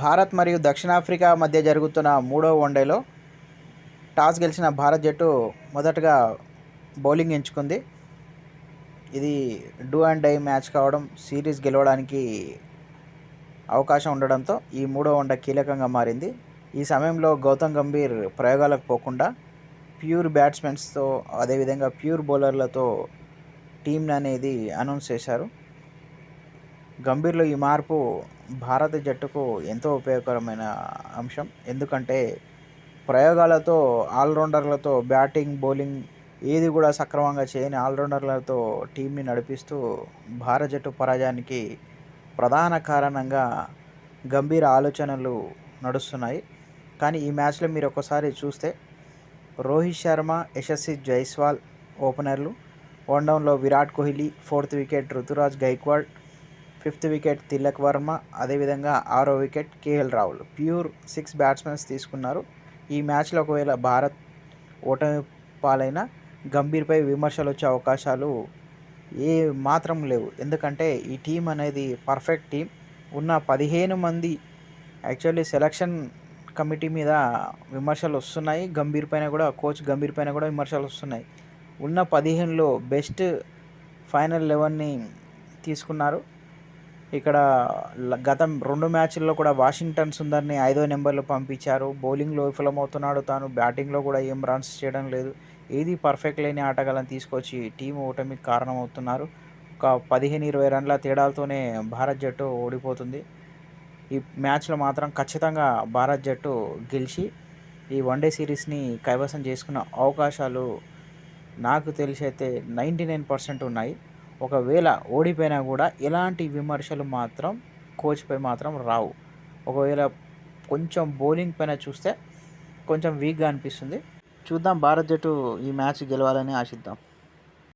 భారత్ మరియు దక్షిణాఫ్రికా మధ్య జరుగుతున్న మూడో వన్డేలో టాస్ గెలిచిన భారత్ జట్టు మొదటగా బౌలింగ్ ఎంచుకుంది. ఇది డూ అండ్ డై మ్యాచ్ కావడం సిరీస్ గెలవడానికి అవకాశం ఉండడంతో ఈ మూడో వన్డే కీలకంగా మారింది. ఈ సమయంలో గౌతమ్ గంభీర్ ప్రయోగాలకు పోకుండా ప్యూర్ బ్యాట్స్మెన్స్తో అదేవిధంగా ప్యూర్ బౌలర్లతో టీం అనేది అనౌన్స్ చేశారు. గంభీర్లో ఈ మార్పు భారత జట్టుకు ఎంతో ఉపయోగకరమైన అంశం. ఎందుకంటే ప్రయోగాలతో ఆల్రౌండర్లతో బ్యాటింగ్ బౌలింగ్ ఏది కూడా సక్రమంగా చేయని ఆల్రౌండర్లతో టీంని నడిపిస్తూ భారత జట్టు పరాజయానికి ప్రధాన కారణంగా గంభీర ఆలోచనలు నడుస్తున్నాయి. కానీ ఈ మ్యాచ్లో మీరు ఒకసారి చూస్తే రోహిత్ శర్మ యశస్వి జైస్వాల్ ఓపెనర్లు వన్ డౌన్లో Virat Kohli fourth wicket Ruturaj Gaikwad fifth wicket Tilak Varma అదేవిధంగా ఆరో wicket KL Rahul. Pure six batsmens తీసుకున్నారు. ఈ మ్యాచ్లో ఒకవేళ భారత్ ఓటమి పాలైన గంభీర్పై విమర్శలు వచ్చే అవకాశాలు ఏ మాత్రం లేవు. ఎందుకంటే ఈ టీం అనేది పర్ఫెక్ట్ టీం. ఉన్న పదిహేను మంది యాక్చువల్లీ సెలక్షన్ కమిటీ మీద విమర్శలు వస్తున్నాయి. గంభీర్ పైన కూడా కోచ్ గంభీర్ పైన కూడా విమర్శలు వస్తున్నాయి. ఉన్న పదిహేనులో బెస్ట్ ఫైనల్ లెవెన్ని తీసుకున్నారు. ఇక్కడ గత రెండు మ్యాచ్ల్లో కూడా వాషింగ్టన్ సుందర్ని ఐదో నెంబర్లో పంపించారు. బౌలింగ్లో విఫలమవుతున్నాడు తాను. బ్యాటింగ్లో కూడా ఏం రన్స్ చేయడం లేదు. ఏది పర్ఫెక్ట్ లేని ఆటగాళ్ళని తీసుకొచ్చి టీం ఓటమికి కారణమవుతున్నారు. ఒక పదిహేను ఇరవై రన్ల తేడాలతోనే భారత్ జట్టు ఓడిపోతుంది. ఈ మ్యాచ్లో మాత్రం ఖచ్చితంగా భారత్ జట్టు గెలిచి ఈ వన్డే సిరీస్ని కైవసం చేసుకున్న అవకాశాలు నాకు తెలిసి అయితే నైంటీ నైన్ పర్సెంట్ ఉన్నాయి. ఒకవేళ ఓడిపోయినా కూడా ఎలాంటి విమర్శలు మాత్రం కోచ్పై మాత్రం రావు. ఒకవేళ కొంచెం బౌలింగ్ పైన చూస్తే కొంచెం వీక్గా అనిపిస్తుంది. చూద్దాం భారత్ జట్టు ఈ మ్యాచ్ గెలవాలని ఆశిద్దాం.